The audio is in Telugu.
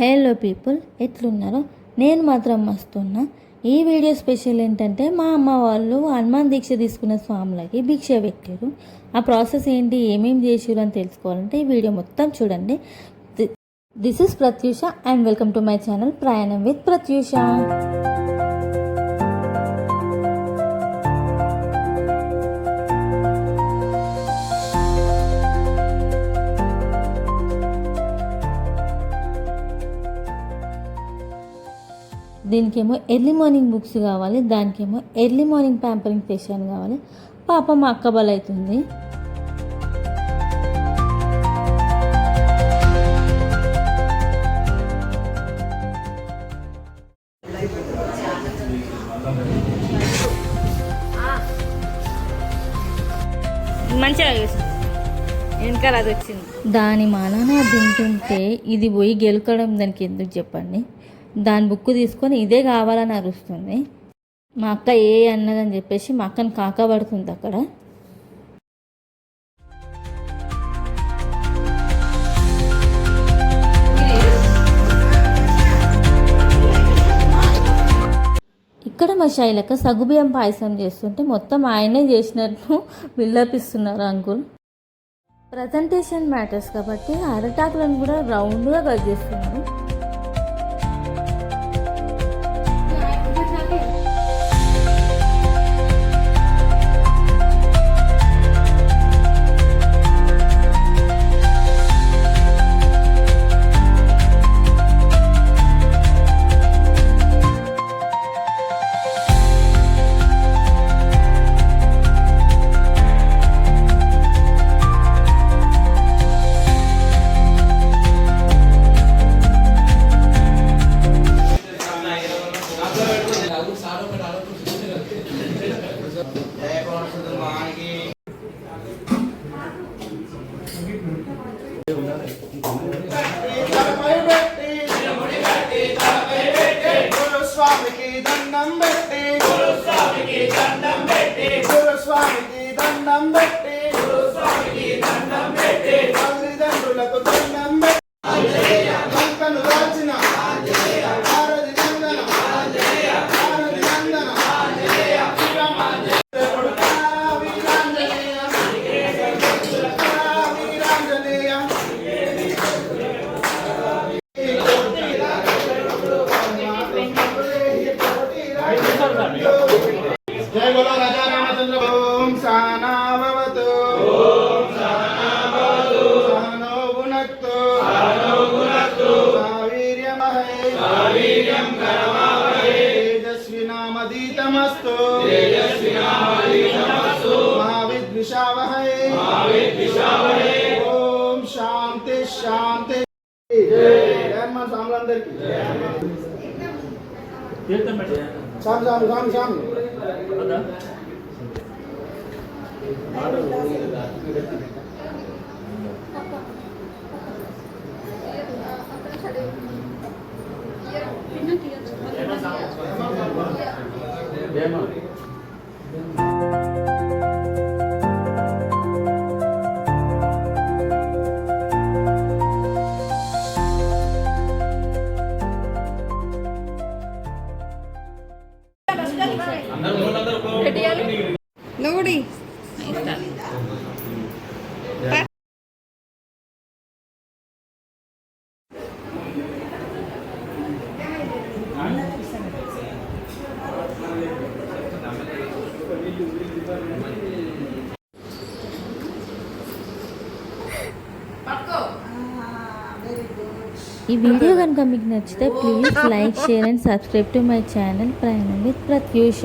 Hello people ఎట్లున్నారో? నేను మాత్రం మస్తున్నా. ఈ వీడియో స్పెషల్ ఏంటంటే మా అమ్మ వాళ్ళు హనుమాన్ దీక్ష తీసుకున్న స్వాములకి భిక్ష పెట్టారు ఆ ప్రాసెస్ ఏంటి ఏమేమి చేసారు అని తెలుసుకోవాలంటే ఈ వీడియో మొత్తం చూడండి. This is Prathyusha and welcome to my channel ప్రయాణం విత్ ప్రత్యూష. దీనికేమో ఎర్లీ మార్నింగ్ బుక్స్ కావాలి దానికేమో ఎర్లీ మార్నింగ్ ప్యాంపరింగ్ ఫేషియల్ కావాలి. పాప మా అక్క బలవుతుంది మంచిగా వెనకాల అది వచ్చింది. దాని మానాన తింటుంటే ఇది పోయి గెలుకడం దానికి ఎందుకు చెప్పండి? దాని బుక్ తీసుకొని ఇదే కావాలని అరుస్తుంది. మా అక్క ఏ అన్నదని చెప్పేసి మా అక్కని కాక పడుతుంది అక్కడ. ఇక్కడ మా శైలక సగుబియ్యం పాయసం చేస్తుంటే మొత్తం ఆయనే చేసినట్టు విల్లపిస్తున్నారు అంకుల్. ప్రజెంటేషన్ మ్యాటర్స్ కాబట్టి అరటాకులను కూడా రౌండ్గా కట్ చేస్తున్నారు. స్వామికి దండం పెట్టి గురుస్వామికి దండం పెట్టి. గురుస్వామికి దండం పెట్టి. सहना भवतु सहनो भुनक्तु। सावीर्यमहैर्यं तेजस्विनामदीतमस्तु महाविद्विषावहै। ॐ शान्ति शान्ति धर्म साम्रांदर्की एकदम सामने सामने सामने అందరూ శాంతి ఈ వీడియో కనుక మీకు నచ్చితే please like share and subscribe to my channel ప్రయాణం విత్ ప్రత్యూష